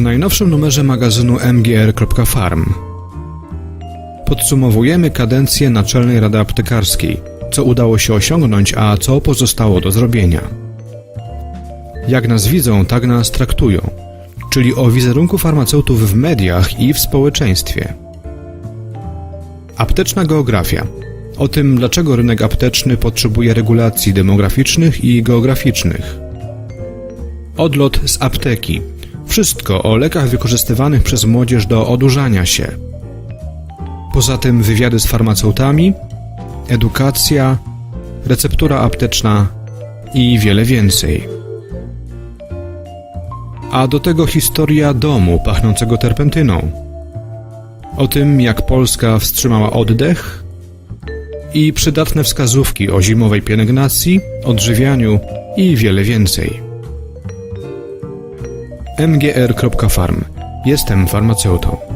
W najnowszym numerze magazynu mgr.farm podsumowujemy kadencję Naczelnej Rady Aptekarskiej, co udało się osiągnąć, a co pozostało do zrobienia. Jak nas widzą, tak nas traktują, czyli o wizerunku farmaceutów w mediach i w społeczeństwie. Apteczna geografia. O tym, dlaczego rynek apteczny potrzebuje regulacji demograficznych i geograficznych. Odlot z apteki. Wszystko o lekach wykorzystywanych przez młodzież do odurzania się. Poza tym wywiady z farmaceutami, edukacja, receptura apteczna i wiele więcej. A do tego historia domu pachnącego terpentyną. O tym, jak Polska wstrzymała oddech i przydatne wskazówki o zimowej pielęgnacji, odżywianiu i wiele więcej. mgr.farm. Jestem farmaceutą.